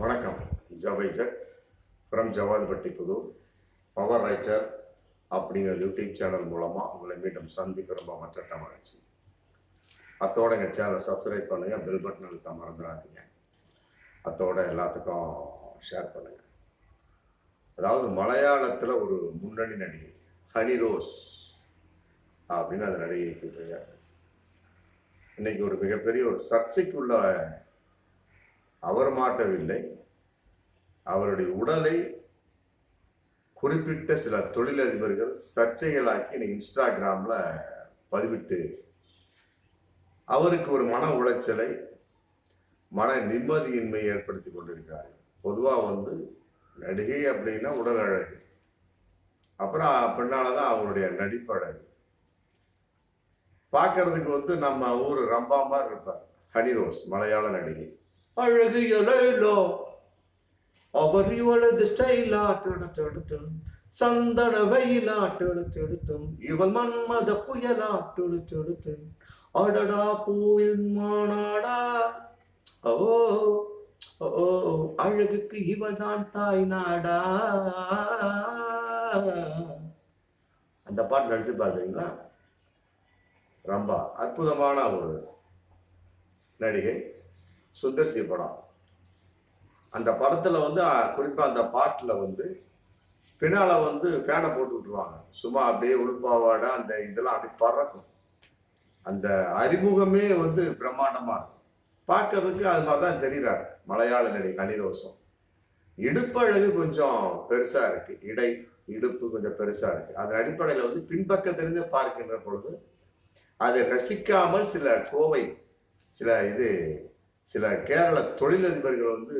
வணக்கம். ஜவைஜக் ஃப்ரம் ஜவாதிபட்டி புது. Power writer அப்படிங்கிற யூடியூப் சேனல் மூலமாக உங்களை மீண்டும் சந்திக்க ரொம்ப மற்ற மகிழ்ச்சி. அத்தோட எங்கள் சேனலை சப்ஸ்கிரைப் பண்ணுங்கள் பெல் பட்டன் அழுத்த மறந்துடாதீங்க. அத்தோட எல்லாத்துக்கும் ஷேர் பண்ணுங்கள் அதாவது மலையாளத்தில் ஒரு முன்னணி நடிகை ஹனி ரோஸ் அப்படின்னு அந்த நடிகை கூப்பிட்டுருக்காங்க இன்னைக்கு ஒரு மிகப்பெரிய ஒரு சர்ச்சைக்குள்ள அவர் மாட்டவில்லை. அவருடைய உடலை குறிப்பிட்ட சில தொழிலதிபர்கள் சர்ச்சைகளாக்கி இன்னைக்கு இன்ஸ்டாகிராமில் பதிவிட்டு அவருக்கு ஒரு மன உளைச்சலை மன நிம்மதியின்மை ஏற்படுத்தி கொண்டிருக்கிறார் பொதுவாக வந்து நடிகை அப்படின்னா உடல் அழகு. அப்புறம் பின்னாலதான் அவருடைய நடிப்பு அழகு பார்க்கறதுக்கு வந்து நம்ம ஊர் ரம்பா மாதிரி இருப்பார். ஹனி ரோஸ் மலையாள நடிகை. அழகு எலைலோ அவர் இவளது ஸ்டைலா டெடுத்தெடுத்தும் சந்தன வெயிலா டெடுத்தெடுத்தும் இவள் மன்மத புயலா டெடுத்தெடுத்தும் அடடா பூவில் மானாடா. ஓ ஓ அழகுக்கு இவள் தான் தாய் நாடா. அந்த பாட்டு நடிச்சு பாக்குறீங்களா ரொம்ப அற்புதமான ஒரு நடிகை. சுந்தர்சி படம். அந்த படத்துல வந்து குறிப்பாக குறிப்பா அந்த பாட்டுல வந்து பின்னால வந்து ஃபேனை போட்டு விட்டுருவாங்க. சும்மா அப்படியே உள்பாவாட அந்த இதெல்லாம் அப்படி பறக்கும். அந்த அறிமுகமே வந்து பிரம்மாண்டமா இருக்கும். பார்க்கறதுக்கு அது மாதிரி தான் தெரிகிறார் மலையாள நடிகை கனிரோசம். இடுப்பழகு கொஞ்சம் பெருசா இருக்கு. இடை இடுப்பு கொஞ்சம் பெருசா இருக்கு. அதன் அடிப்படையில வந்து பின்பக்கத்திலிருந்து பார்க்கின்ற பொழுது அதை ரசிக்காமல் சில கோவை சில இது சில கேரள தொழிலதிபர்கள் வந்து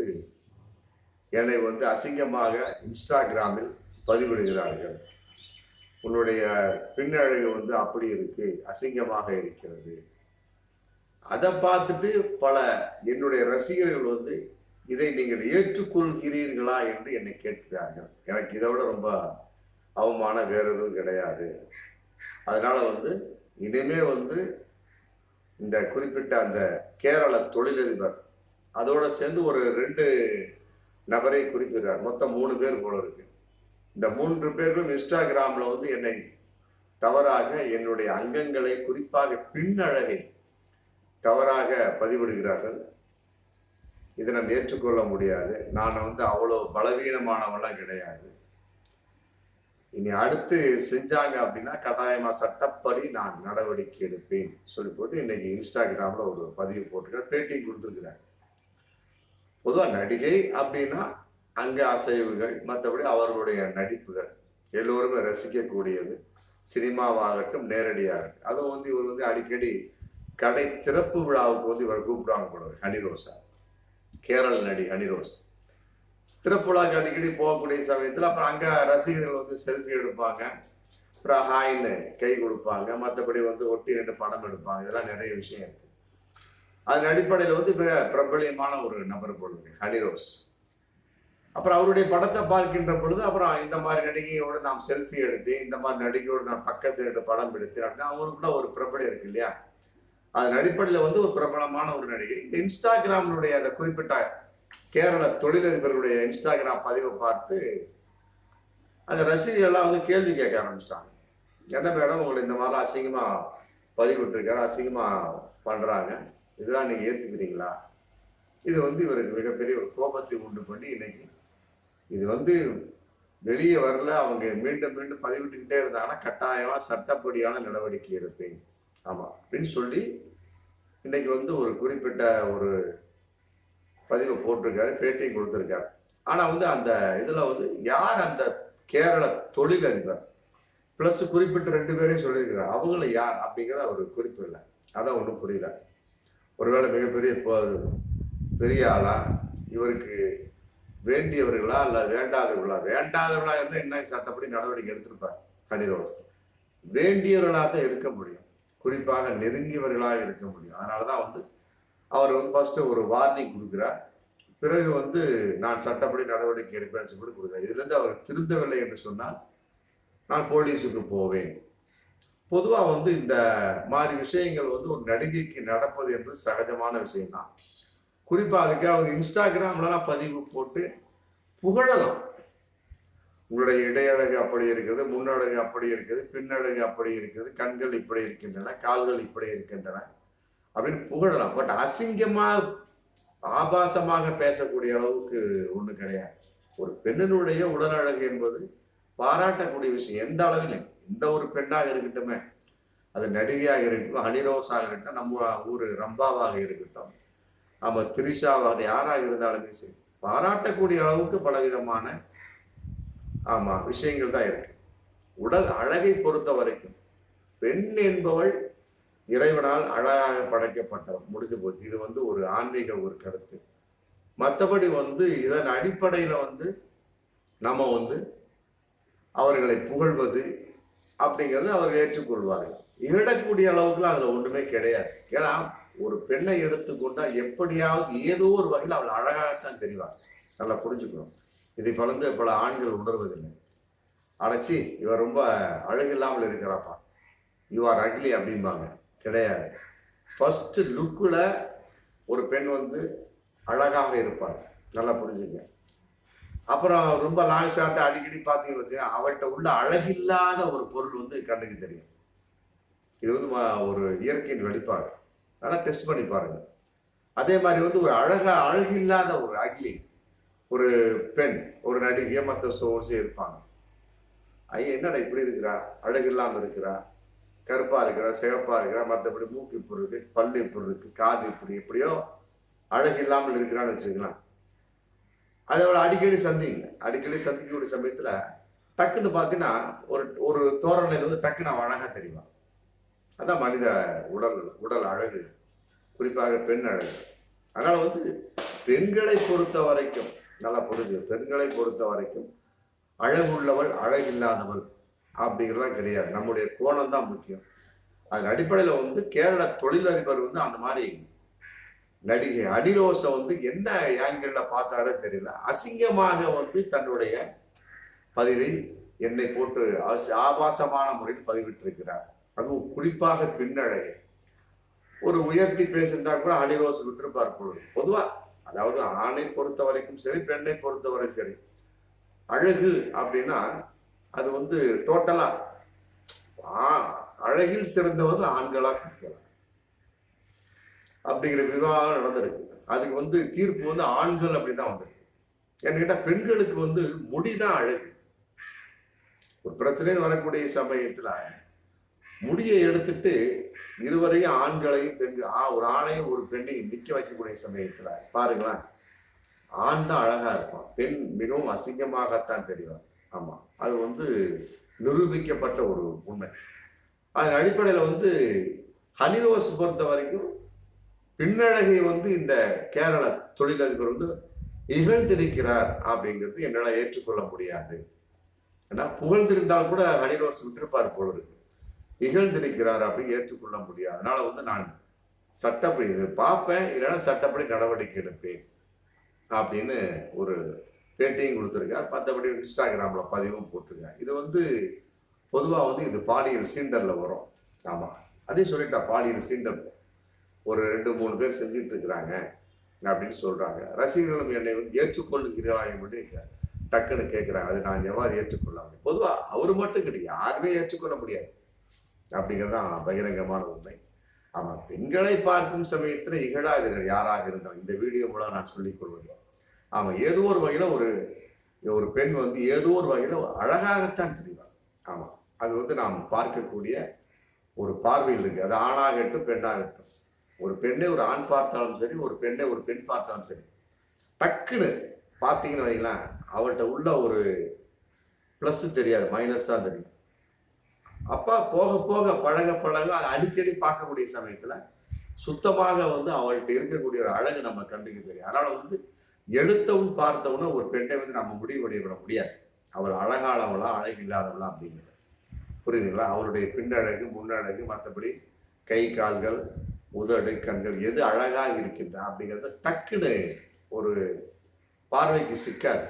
என்னை வந்து அசிங்கமாக இன்ஸ்டாகிராமில் பதிவிடுகிறார்கள். உன்னுடைய பின்னழகு வந்து அப்படி இருக்கு அசிங்கமாக இருக்கிறது. அதை பார்த்துட்டு பல என்னுடைய ரசிகர்கள் வந்து இதை நீங்கள் ஏற்றுக்கொள்கிறீர்களா என்று என்னை கேட்கிறார்கள். எனக்கு இதை விட ரொம்ப அவமானம் வேற எதுவும் கிடையாது. அதனால வந்து இனிமே வந்து இந்த குறிப்பிட்ட அந்த கேரள தொழிலதிபர் அதோட சேர்ந்து ஒரு ரெண்டு நபரை குறிப்பிடுறார். மொத்தம் மூணு பேர் போல இருக்கு. இந்த மூன்று பேர்களும் இன்ஸ்டாகிராமில் வந்து என்னை தவறாக என்னுடைய அங்கங்களை குறிப்பாக பின்னழகை தவறாக பதிவிடுகிறார்கள். இதை நான் ஏற்றுக்கொள்ள முடியாது. நான் வந்து அவ்வளோ பலவீனமானவெல்லாம் கிடையாது. இனி அடுத்து செஞ்சாங்க அப்படின்னா கட்டாயமா சட்டப்படி நான் நடவடிக்கை எடுப்பேன். சொல்லி போட்டு இன்னைக்கு இன்ஸ்டாகிராம்ல ஒரு பதிவு போட்டுருக்காரு பேட்டி கொடுத்துருக்குறாங்க பொதுவாக நடிகை அப்படின்னா அங்க அசைவுகள் மற்றபடி அவர்களுடைய நடிப்புகள். எல்லோருமே ரசிக்கக்கூடியது. சினிமாவாகட்டும் நேரடியாகட்டும். அதுவும் வந்து இவர் வந்து அடிக்கடி கடை திறப்பு விழாவுக்கு வந்து இவர் கூப்பிடுவாங்க போடுவார் ஹனிரோசா கேரள நடி ஹனிரோஸ். திறப்பு அடிக்கடி போகக்கூடிய சமயத்தில் அப்புறம் அங்கே ரசிகர்கள் வந்து செல்ஃபி எடுப்பாங்க. அப்புறம் ஹாய்னு கை கொடுப்பாங்க. மற்றபடி வந்து ஒட்டி ரெண்டு படம் எடுப்பாங்க. இதெல்லாம் நிறைய விஷயம் இருக்கு. அதன் அடிப்படையில் வந்து மிக பிரபலியமான ஒரு நபர் பொழுது ஹனிரோஸ் அப்புறம் அவருடைய படத்தை பார்க்கின்ற பொழுது அப்புறம் இந்த மாதிரி நடிகையோடு நாம் செல்ஃபி எடுத்து இந்த மாதிரி நடிகையோடு நான் பக்கத்தில் எடுத்து படம் எடுத்து அப்படின்னா அவங்களுக்கு கூட ஒரு பிரபலம் இருக்கு இல்லையா? அதன் அடிப்படையில் வந்து ஒரு பிரபலமான ஒரு நடிகை. இந்த இன்ஸ்டாகிராமினுடைய அதை குறிப்பிட்ட கேரள தொழிலதிபர்களுடைய இன்ஸ்டாகிராம் பதிவை பார்த்து அந்த ரசிகர்கள்லாம் வந்து கேள்வி கேட்க ஆரம்பிச்சிட்டாங்க. என்ன மேடம் உங்களை இந்த மாதிரிலாம் அசிங்கமாக பதிவிட்டுருக்காரு அசிங்கமாக பண்ணுறாங்க இதெல்லாம் நீங்கள் ஏற்றுக்கிறீங்களா இது வந்து இவருக்கு மிகப்பெரிய ஒரு கோபத்தை உண்டு பண்ணி இன்னைக்கு இது வந்து வெளியே வரல அவங்க மீண்டும் மீண்டும் பதிவிட்டுக்கிட்டே இருந்தாங்கன்னா கட்டாயமாக சட்டப்படியான நடவடிக்கை எடுப்பேன். ஆமாம் அப்படின்னு சொல்லி இன்னைக்கு வந்து ஒரு குறிப்பிட்ட ஒரு பதிவு போட்டிருக்காரு பேட்டியும் கொடுத்துருக்காரு. ஆனால் வந்து அந்த இதில் வந்து யார் அந்த கேரள தொழிலதிபர்? ப்ளஸ் குறிப்பிட்ட ரெண்டு பேரையும் சொல்லியிருக்கிறார். அவங்கள யார் அப்படிங்கிறத அவர் குறிப்பு இல்லை. அதான் ஒன்றும் புரியல. ஒருவேளை மிகப்பெரிய இப்போ- பெரிய ஆளா இவருக்கு வேண்டியவர்களா இல்லை வேண்டாதவர்களா? வேண்டாதவர்களா இருந்தால் என்ன சட்டப்படி நடவடிக்கை எடுத்திருப்பார் கனிரோஸ் வேண்டியவர்களாக தான் இருக்க முடியும். குறிப்பாக நெருங்கியவர்களாக இருக்க முடியும். அதனாலதான் வந்து அவர் வந்து ஃபர்ஸ்ட் ஒரு வார்னிங் கொடுக்குறார். பிறகு வந்து நான் சட்டப்படி நடவடிக்கை எடுப்பேன் சொல்லி கொடுக்குறார். இதுலேருந்து அவர் திருந்தவில்லை என்று சொன்னால் நான் போலீஸுக்கு போவேன். பொதுவாக வந்து இந்த மாதிரி விஷயங்கள் வந்து ஒரு நடிகைக்கு நடப்பது என்பது சகஜமான விஷயம்தான். குறிப்பாக அதுக்கு அவங்க இன்ஸ்டாகிராம்லாம் பதிவு போட்டு புகழலாம். உங்களுடைய இடையழகு அப்படி இருக்குது முன்னழகு அப்படி இருக்குது பின்னழகு அப்படி இருக்குது கண்கள் இப்படி இருக்கின்றன கால்கள் இப்படி இருக்கின்றன. அப்படின்னு புகழலாம். பட் அசிங்கமா ஆபாசமாக பேசக்கூடிய அளவுக்கு ஒண்ணு கிடையாது. ஒரு பெண்ணினுடைய உடல் அழகு என்பது பாராட்டக்கூடிய விஷயம். எந்த அளவிலும் எந்த ஒரு பெண்ணாக இருக்கட்டுமே அது நடிகையாக இருக்கட்டும் அனிரோஸாக இருக்கட்டும் நம்ம ஊர் ரம்பாவாக இருக்கட்டும் நம்ம திரிஷாவாக யாராக இருந்தாலுமே சரி பாராட்டக்கூடிய அளவுக்கு பலவிதமான ஆமா விஷயங்கள் தான் இருக்கு. உடல் அழகை பொறுத்த வரைக்கும் பெண் என்பவள் இறைவனால் அழகாக படைக்கப்பட்டவள் முடிஞ்சு போச்சு. இது வந்து ஒரு ஆன்மீக ஒரு கருத்து. மற்றபடி வந்து இதன் அடிப்படையில் வந்து நம்ம வந்து அவர்களை புகழ்வது அப்படிங்கிறது அவர்கள் ஏற்றுக்கொள்வார்கள். இழக்கூடிய அளவுக்குலாம் அதில் ஒன்றுமே கிடையாது. ஏன்னா ஒரு பெண்ணை எடுத்துக்கொண்டால் எப்படியாவது ஏதோ ஒரு வகையில் அவள் அழகாகத்தான் தெரிவார் நல்லா புரிஞ்சுக்கணும். இதை பலந்து பல ஆண்கள் உணர்வதில்லை. அடைச்சி இவர் ரொம்ப அழகில்லாமல் இருக்கிறாப்பா. யூ ஆர் அக்லி அப்படிம்பாங்க. கிடையாது. ஃபஸ்ட்டு லுக்கில் ஒரு பெண் வந்து அழகாக இருப்பாள். நல்லா புரிஞ்சுங்க. அப்புறம் ரொம்ப லாங் ஷார்ட்டை அடிக்கடி பார்த்தீங்கன்னு வச்சுக்கோங்க அவள்கிட்ட உள்ள அழகில்லாத ஒரு பொருள் வந்து கண்ணுக்கு தெரியும். இது வந்து ஒரு இயற்கையின் வெளிப்பாடு. ஆனால் டெஸ்ட் பண்ணி பாருங்கள் அதே மாதிரி வந்து ஒரு அழகா அழகில்லாத ஒரு அக்லி ஒரு பெண் ஒரு நடிகை மற்ற சோர்ஸே இருப்பாங்க. ஐயா என்னடா இப்படி இருக்கிறா? அழகு இல்லாமல் இருக்கிறா? கருப்பாக இருக்கிறா சிகப்பா இருக்கிறா மற்றபடி மூக்கு இப்படி இருக்கு பல்லு இப்படி இருக்கு காது இப்படி எப்படியோ அழகு இல்லாமல் இருக்கிறான்னு வச்சுக்கலாம் அதை அவளை அடிக்கடி சந்திங்க. அடிக்கடி சந்திக்கக்கூடிய சமயத்தில் டக்குன்னு பார்த்தீங்கன்னா ஒரு ஒரு தோரணையில் வந்து டக்குன்னு அவன் அழகா தெரியும் அதான் மனித உடல் உடல் அழகு. குறிப்பாக பெண் அழகு. அதனால் வந்து பெண்களை பொறுத்த வரைக்கும் நல்லா புரிஞ்சு பெண்களை பொறுத்த வரைக்கும் அழகுள்ளவள் அழகில்லாதவள் அப்படிங்கிறதெல்லாம் கிடையாது. நம்முடைய கோணம் தான் முக்கியம். அதன் அடிப்படையில் வந்து கேரள தொழிலதிபர் வந்து அந்த மாதிரி நடிகை அனிரோசை வந்து என்ன ஆங்கிளில் பார்த்தாரோ தெரியல. அசிங்கமாக வந்து தன்னுடைய பதிவை என்னை போட்டு ஆச- ஆபாசமான முறையில் பதிவிட்டிருக்கிறார். அதுவும் குறிப்பாக பின்னழகை ஒரு உயர்த்தி பேசியிருந்தா கூட அனிரோஸ் விட்டிருப்பார் பொழுது பொதுவாக அதாவது ஆணை பொறுத்த வரைக்கும் சரி பெண்ணை பொறுத்தவரை சரி. அழகு அப்படின்னா அது வந்து டோட்டலா ஆ- அழகில் சிறந்தவர்கள் ஆண்களாக இருக்கலாம். அப்படிங்கிற விவாதம் நடந்திருக்கு. அதுக்கு வந்து தீர்ப்பு வந்து ஆண்கள் அப்படின்னு தான் வந்திருக்கு. ஏன்னு கேட்டா பெண்களுக்கு வந்து முடிதான் அழகு. ஒரு பிரச்சனை வரக்கூடிய சமயத்துல முடியை எடுத்துட்டு இருவரையும் ஆண்களையும் பெண்கள் ஆ, ஒரு ஆணையும் ஒரு பெண்ணையும் நிக்க வைக்கக்கூடிய சமயத்துல பாருங்களேன். ஆண் தான் அழகா இருப்பான். பெண் மிகவும் அசிங்கமாகத்தான் தெரிவார் ஆமாம் அது வந்து நிரூபிக்கப்பட்ட ஒரு உண்மை. அதன் அடிப்படையில் வந்து ஹனிரோஸ் பொறுத்த வரைக்கும் பின்னழகை வந்து இந்த கேரள தொழிலதிபர் வந்து இகழ்ந்திருக்கிறார் அப்படிங்கிறது என்னால் ஏற்றுக்கொள்ள முடியாது. ஏன்னா புகழ்ந்திருந்தால் கூட ஹனிரோஸ் விட்டிருப்பார் போல இருக்கு. இகழ்ந்திருக்கிறார் அப்படின்னு ஏற்றுக்கொள்ள முடியாது. அதனால வந்து நான் சட்டப்படி இது பார்ப்பேன். இல்லைன்னா சட்டப்படி நடவடிக்கை எடுப்பேன். அப்படின்னு ஒரு பேட்டியும் கொடுத்துருக்கார். மற்றபடி இன்ஸ்டாகிராமில் பதிவும் போட்டிருக்கார். இது வந்து பொதுவாக வந்து இது பாலியல் சீண்டரில் வரும். ஆமாம் அதே சொல்லிட்டா பாலியல் சீண்டல். ஒரு ரெண்டு மூணு பேர் செஞ்சுட்டு இருக்கிறாங்க அப்படின்னு சொல்கிறாங்க ரசிகர்களும் என்னை வந்து ஏற்றுக்கொள்ளுகிறாய் என்று டக்குன்னு கேட்குறாங்க அது நான் எவ்வாறு ஏற்றுக்கொள்ள முடியும்? அவர் மட்டும் கிடையாது. யாருமே ஏற்றுக்கொள்ள முடியாது. அப்படிங்கிறது தான் பகிரங்கமான உண்மை. ஆமாம் பெண்களை பார்க்கும் சமயத்தில் இகழாதீர்கள். யாராக இருந்தாலும். இந்த வீடியோ மூலம் நான் சொல்லிக் கொள்வது ஆமாம் ஏதோ ஒரு வகையில ஒரு ஒரு பெண் வந்து ஏதோ ஒரு வகையில அழகாகத்தான் தெரிவார் ஆமா அது வந்து நாம் பார்க்கக்கூடிய ஒரு பார்வையில் இருக்கு. அது ஆணாகட்டும் பெண்ணாகட்டும். ஒரு பெண்ணை ஒரு ஆண் பார்த்தாலும் சரி ஒரு பெண்ணை ஒரு பெண் பார்த்தாலும் சரி டக்குன்னு பார்த்தீங்கன்னு வைங்களேன் அவள்கிட்ட உள்ள ஒரு ப்ளஸ் தெரியாது மைனஸ் தான் தெரியும். அப்பா போக போக பழக பழக அதை அடிக்கடி பார்க்கக்கூடிய சமயத்துல சுத்தமாக வந்து அவள்கிட்ட இருக்கக்கூடிய ஒரு அழகு நம்ம கண்டுக்க தெரியும். அதனால வந்து எடுத்தவும் பார்த்தவனும் ஒரு பெண்ணை வந்து நம்ம முடிவு விட முடியாது. அவள் அழகானவளா அழகு இல்லாதவளா அப்படிங்கிறது. புரியுதுங்களா? அவருடைய பின்னழகு முன்னழகு மற்றபடி கை கால்கள் உதடு கண்கள் எது அழகாக இருக்கின்றன அப்படிங்கிறத டக்குன்னு ஒரு பார்வைக்கு சிக்காது.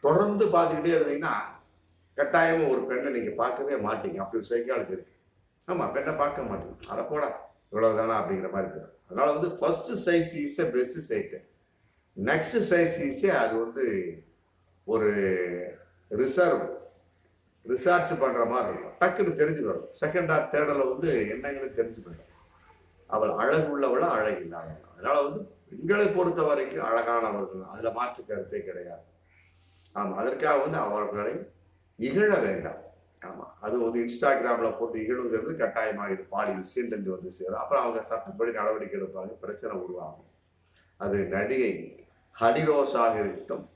தொடர்ந்து பார்த்துக்கிட்டே இருந்தீங்கன்னா கட்டாயமாக ஒரு பெண்ணை நீங்கள் பார்க்கவே மாட்டீங்க. அப்படி ஒரு சைக்காலஜி இருக்கு. ஆமாம் பெண்ணை பார்க்க மாட்டீங்க. அட போடா இவ்வளவுதானா அப்படிங்கிற மாதிரி இருக்கு அதனால வந்து first side is best side next side அது வந்து ஒரு ரிசர்வ் ரிசர்ச் பண்ணுற மாதிரி இருக்கும். டக்குன்னு தெரிஞ்சுக்கணும் செகண்ட் ஆர் தேர்டில் வந்து என்னங்களுக்கு தெரிஞ்சுக்கணும். அவள் அழகு உள்ளவளா அழகு இல்லாதவள். அதனால வந்து பெண்களை பொறுத்த வரைக்கும் அழகானவர்கள். அதில் மாற்று கருத்தே கிடையாது. ஆமாம் அதற்காக வந்து அவர்களை இகழ வேண்டாம். ஆமாம் அது வந்து இன்ஸ்டாகிராமில் போட்டு இகழ்வது வந்து கட்டாயமாக இது பாலியல் சீண்டன்று வந்து சேரும். அப்புறம் அவங்க சட்டப்படி நடவடிக்கை எடுப்பாங்க பிரச்சனை உருவாகும். அது நடிகை ஹடிரோஸாக இருக்கட்டும்.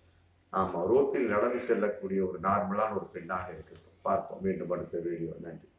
ஆமாம் ரோட்டில் நடந்து செல்லக்கூடிய ஒரு நார்மலான ஒரு பெண்ணாக இருக்கட்டும். பார்ப்போம் மீண்டும் அடுத்த வீடியோ நன்றி.